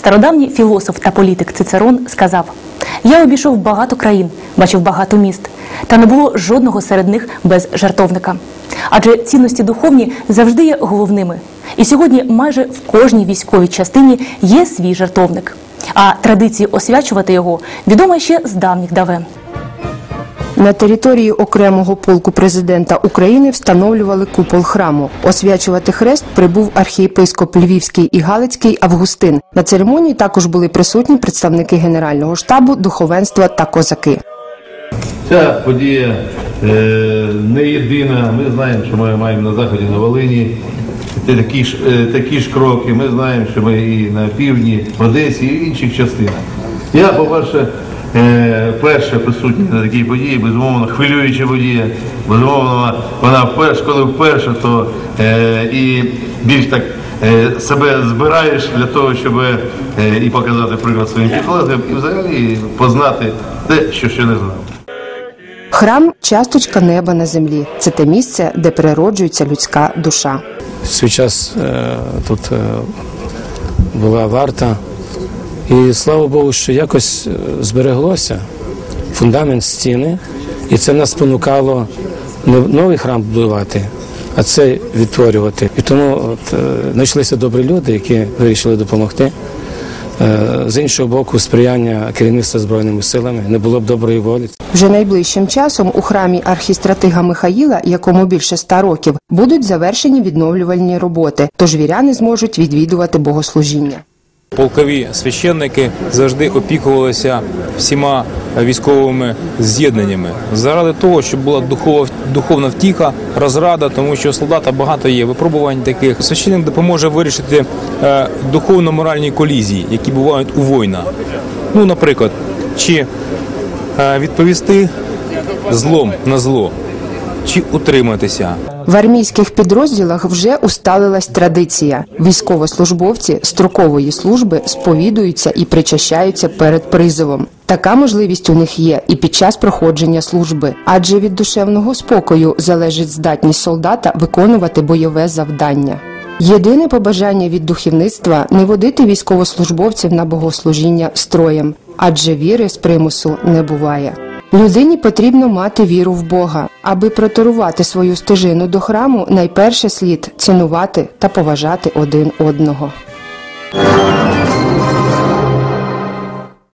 Стародавній філософ та політик Цицерон сказав: Я обійшов багато країн, бачив багато міст, та не було жодного серед них без жартовника. Адже цінності духовні завжди є головними. І сьогодні майже в кожній військовій частині є свій жартовник. А традиції освячувати його відома ще з давніх давен. На території окремого полку президента України встановлювали купол храму. Освячувати хрест прибув архієпископ Львівський і Галицький Августин. На церемонії також були присутні представники Генерального штабу, духовенства та козаки. Ця подія е, не єдина. Ми знаємо, що ми маємо на заході на Волині такі ж, е, такі ж кроки. Ми знаємо, що ми і на півдні, в Одесі, і інших частинах. Я, по-перше, е, перше присутній на такій події, безумовно, хвилююча подія. Безумовно, вона вперше, коли вперше, то е, і більш так е, себе збираєш для того, щоб е, і показати приклад своїм підлеглим, і взагалі познати те, що ще не знав. Храм часточка неба на землі. Це те місце, де природжується людська душа. Час е, тут е, була варта. І слава Богу, що якось е, збереглося фундамент стіни, і це нас спонукало не новий храм будувати, а це відтворювати. І тому от, е, знайшлися добрі люди, які вирішили допомогти. Е, З іншого боку, сприяння керівництва збройними силами не було б доброї волі. Вже найближчим часом у храмі архістратига Михаїла, якому більше ста років, будуть завершені відновлювальні роботи, тож віряни зможуть відвідувати богослужіння. Полкові священники завжди опікувалися всіма військовими з'єднаннями заради того, щоб була духова духовна втіха, розрада, тому що солдата багато є випробувань таких. Священник допоможе вирішити е, духовно-моральні колізії, які бувають у воїна. Ну, наприклад, чи е, відповісти злом на зло, чи утриматися. В армійських підрозділах вже усталилась традиція. Військовослужбовці строкової служби сповідуються і причащаються перед призовом. Така можливість у них є і під час проходження служби, адже від душевного спокою залежить здатність солдата виконувати бойове завдання. Єдине побажання від духовництва не водити військовослужбовців на богослужіння строєм, адже віри з примусу не буває. Людині потрібно мати віру в Бога. Аби проторувати свою стежину до храму, найперше слід цінувати та поважати один одного.